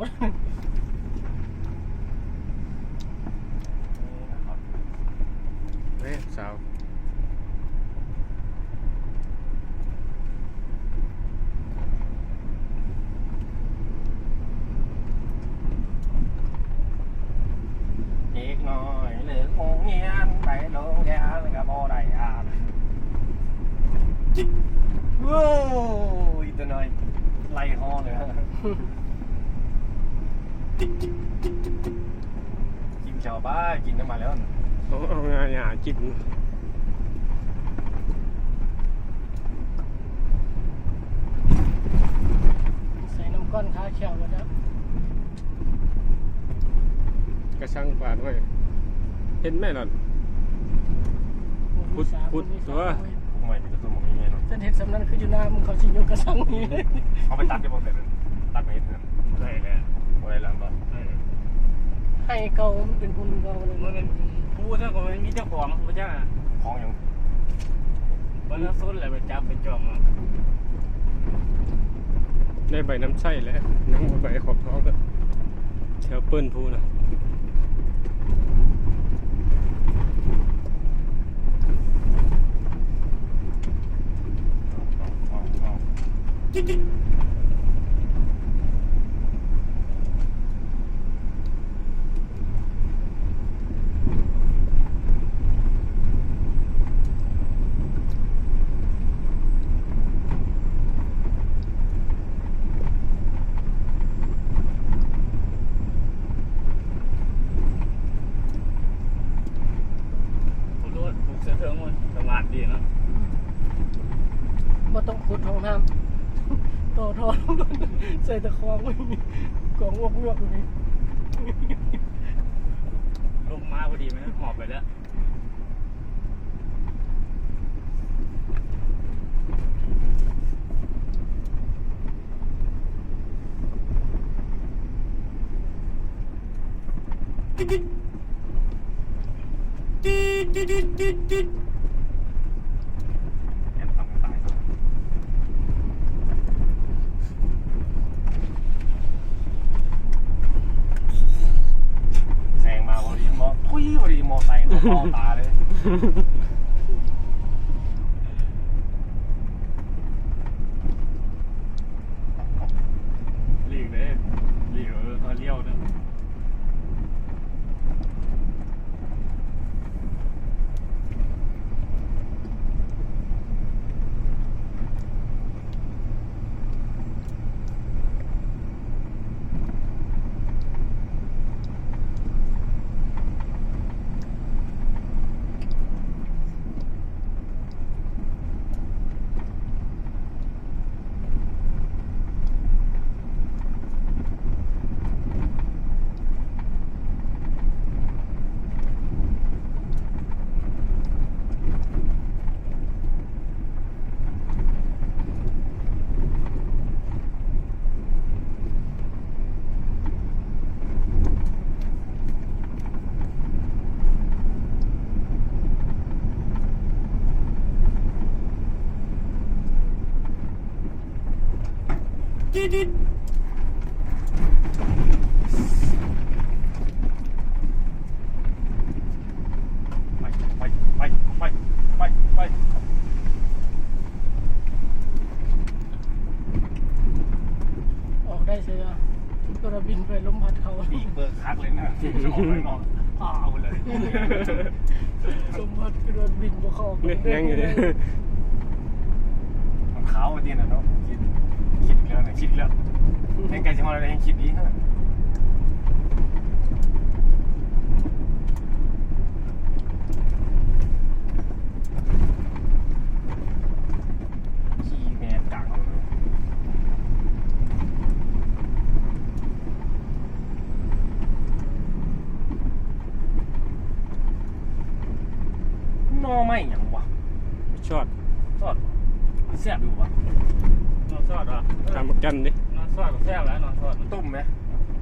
บ่เฮ้ยสาวอีกหน่อยเหลือโงเงียนไปโรงแรม ก็บ่ได้อ่านจิ๊กโว้ยตัวน้อยไล่ฮอเลยฮะจิ๊กจิ๊กจิ๊กจิ๊กจิ๊กกินชาวบ้านกินน้ำมาแล้วน่ะเอาเอางานหากินใส่น้ำก้อนขาเขียวแล้วนะกระชังปานไว้เห็นไหมล่ะพุดพุดตัวพวกใหม่เป็นตัวหมองนี้ไงเนาะเส้นเห็ดสำนันคืออยู่หน้ามึงเขาชิยกกระชังนี้ เอาไปตัดได้บ่แบบนั้นตัดไปเห็นเถอะได้แล้วบ่ ได้แล้วบ่ให้เก่ามันเป็นพุ่นเก่าเลยมันเป็นผู้ถ้าก็มันมีเจ้าของพระเจ้าของหยังมันก็สุดเลยไปจับไปจองเอาได้ใบน้ำไส้แล้วน้ำใบขอบท้องก็แถวเปิ้นพูนะจิ๊ก ผู้รู้ผูกเสื้อเทิงมันสมาร์ทดีเนาะ บ่ต้องขุดห้องน้ำ ต่อทอนใส่ตะคองไว้นี่กองอ้วกอ้วกอยู่นี่ลงมาพอดีไหมนะหอบไปแล้วแอบทำกันตายซะแซงมาพอดีมอทุยพอดี มอไซค์เข้าเบ้าตาเลย หลีกเลยหลีกเออเขาเลี้ยวนะ ไปไปไปไปไปไป ออกได้เสียก็ระบินไปลมพัดเขาปีกเบิกคักเลยนะจะออกไปนอกอ้าเลยลมพัดก็โดบินบ่เข้าเนี่ยยังอยู่เนี่ย มันขาวมาทีน่ะเนาะคิดคิด อีกแล้วเนี่ยคิดอีกแล้วในไกลจะมาอะไรยังคิดดีฮะ แซ่บอยู่ปะนอนสอดเหรอตามกันดินอนสอดก็แซ่บแล้วนอนสอดมันต้มไหม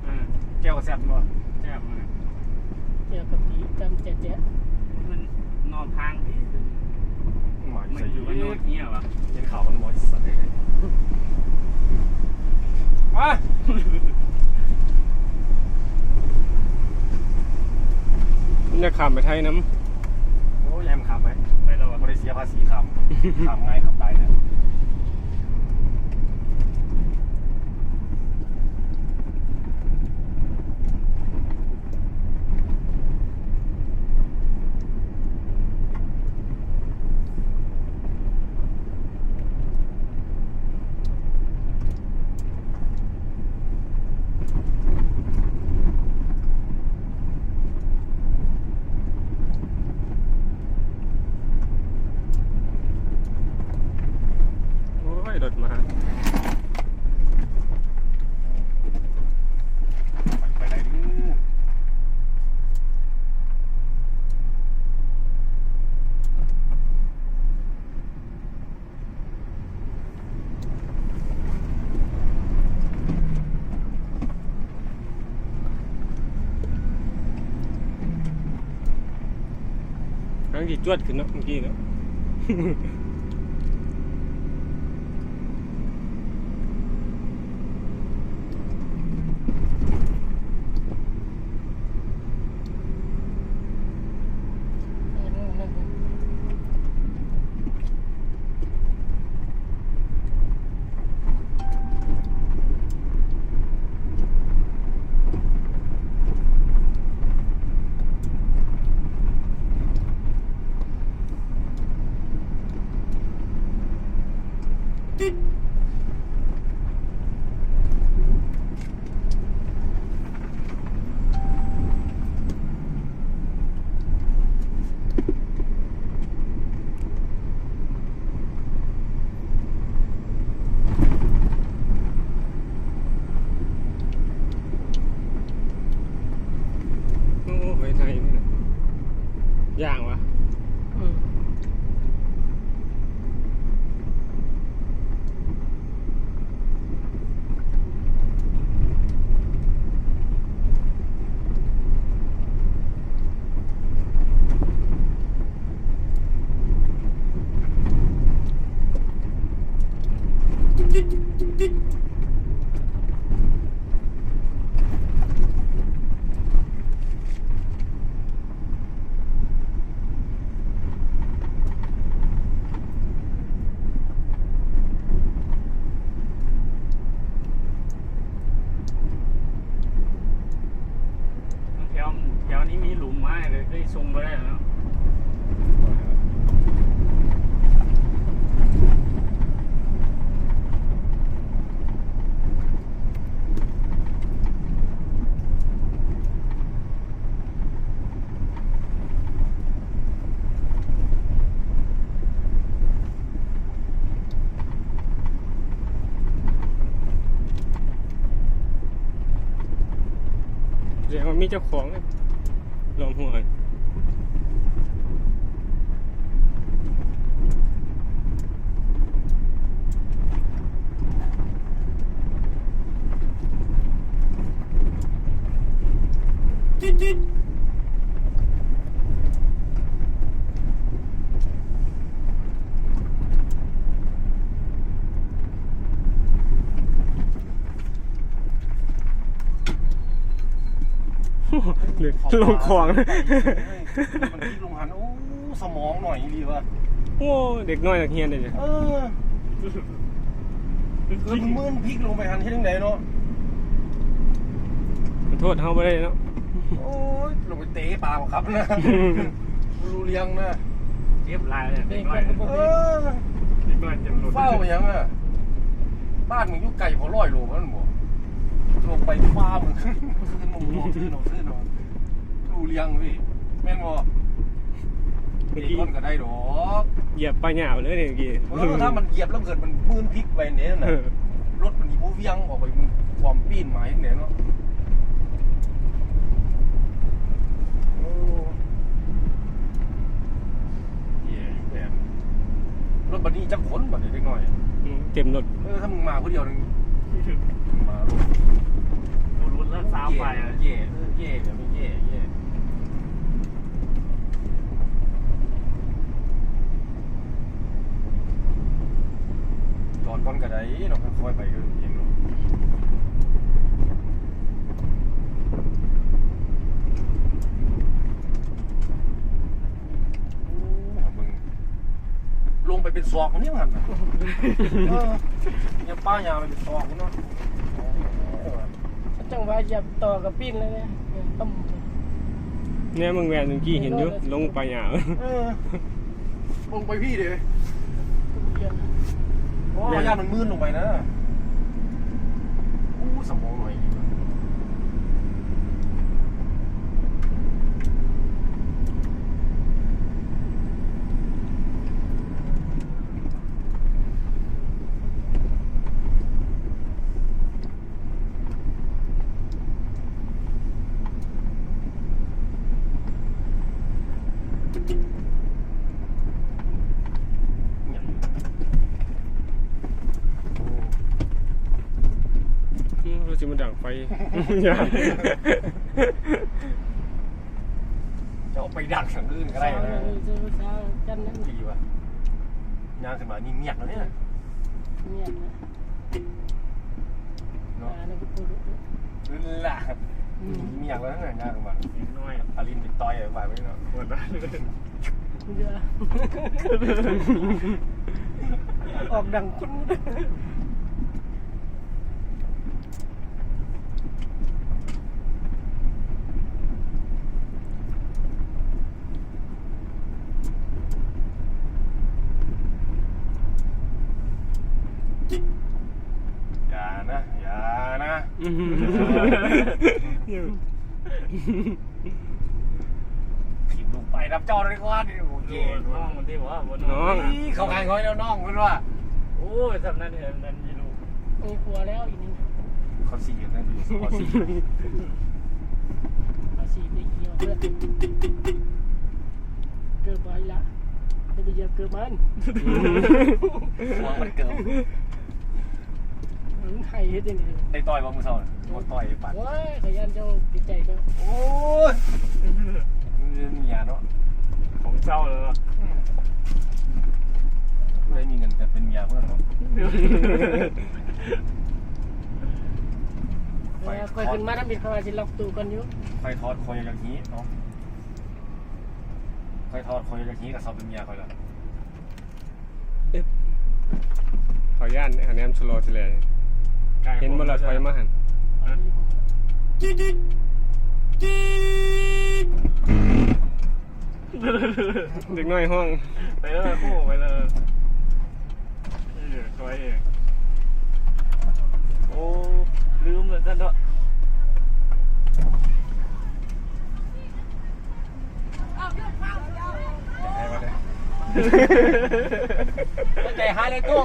อ่าแก้วก็แซ่บบ่แซ่บมากเก้วกับผีจำเจ๊เจมันนอนทางที่หมอนใส่อยู่ยู่มันนอนเงี้ยวะเห็นข่าวมันหมอใส่มามันจะขามไปไทยน้ำโอ้ยแยมันขับไป ไม่ได้เสียภาษีขับขับง่ายขับได้นะ ครั้งที่จวดขึ้นเนาะเมื่อกี้เนาะ มีเจ้าของเลยลองหัวเดี๋ยว ลงของ มันที่ลงหันโอ้สมองหน่อยดีวะโอ้เด็กน้อยนักเรียนเลยเนี่ยเออแล้วมันมืนพลิกลงไปหันที่ตรงไหนเนาะขอโทษเฮาไม่ได้เนาะโอ้ยลงไปเตะปลาเขาครับนะรู้เลี้ยงนะเจ็บลายเลยเด็เด็กกน้กัอยนก็บ่เอมีอเด็กน้อยจะหลุดเฝ้าไปยังอะบ้านมึงอยู่ไก่พอร้อยโลมันบ่ลงไปฟ้ามึงขึ้นนมนมขึ้นนมขึ้นนม รู้เลี้ยงพี่แม่นบ่เมื่อตีกี้ก้นก็ได้ดอกเหยียบปลาหยาวเลยเนี่ยเมื่อกี้เออถ้ามันเหยียบแล้วเกิดมันมืนพลิกไปเนี่ยเอน่ะอรถมันอีโบเวียงออกไปมันความปีนหมายเนี่ยเนาะโอ้เย่แบบรถบัดนี้จะขนบัดนี้เล็กน้อยอืมเต็มรถเออถ้ามึงมาคนเดียวนึงมารถรุนแล้วสามไปอะเย่เออเย่แบบนี้ เนาะค่อยๆไปก็เองเนาะลงไปเป็นซอกมันนี่มันน่ะเยังป้ายาไปเป็นซอกมัเนาะจังหวะเหยียบต่อกับปิ้นเลยเนี่ยต้มเนี่ยมึงแวนเมื่อกี้เห็นอยู่ลงไปหยา เออลงไปพี่เด้อ โอ้ยยามันมืนลงไปนะอู้สมองหน่อยดีกว่าอย่างนี้โอ้ อืมเรา จะมาดังไฟยาจะเอาไปดักสังอื่นก็ได้นะเจอเช้าจันนั้นดีว่ะยางขึ้นมานี่เงียบแล้วเนี่ยเนี่ยนะเนาะอ่านี่ก็พูดลื่นละเงียบแล้วเนี่ยยางขึ้นมานิดหน้อยอารินติดต่อยไปไว้เนาะหมดแล้วเยอะออกดังคุณ อย่านะอย่านะ อืม ถีบลูก ไปรับเจ้าเลยกว่าดิโอเคโอ้น้องมันที่ว่าบนน้องเขาขายคอยแล้วน้องมันว่า โอ้ยสำนักเห็นนั่นยี่ลูกมีผัวแล้วอีกนึงเขาสี่อยู่นั่นอยู่เขาสี่ภาษีไปเกี่ยวเพื่อนเกิดไปละจะไปเหยียบเกิดมันหัวมันเกิด มันไข่เฮ็ดยังไงไอ้ต่อยบางมือเศร้ามันต่อยปัดว้ายขยันเจ้าติดใจก็โอ้ยมันมียาเนาะของเศร้าเลยเนาะไม่มีเงินแต่เป็นเมียเพื่อนเนาะคอยขึ้นมาทำบิดเข้ามาสิล็อกตู้กันอยู่ไฟทอดคอยอย่างนี้เนาะไฟทอดคอยอย่างนี้กับเขาเป็นเมียคอยละขอย่านอันนี้มชะลอสิเลย เห็นบ่ล่ะถอยมาหันเด็กน้อยห้อง ไปเลยคู่ไปเลยนี่เดี๋ยวคอยเองโอ้ลืมเลยซะเนาะให้มาเลยใจหายเลยตู้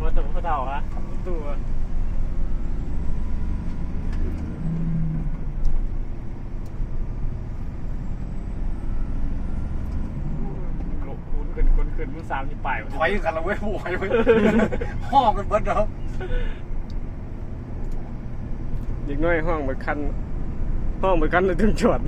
ว่าแต่พระ เท่าฮะตัวโลกคุ้นขึ้นคุ้นขึ้นมือสามที่ปลายถอยกันแล้วเว้ยบวยเว้ยห้องกันเบิดเนาะเด็กน้อยห้องไปคัน ห้องไปคันเลยถึงจอด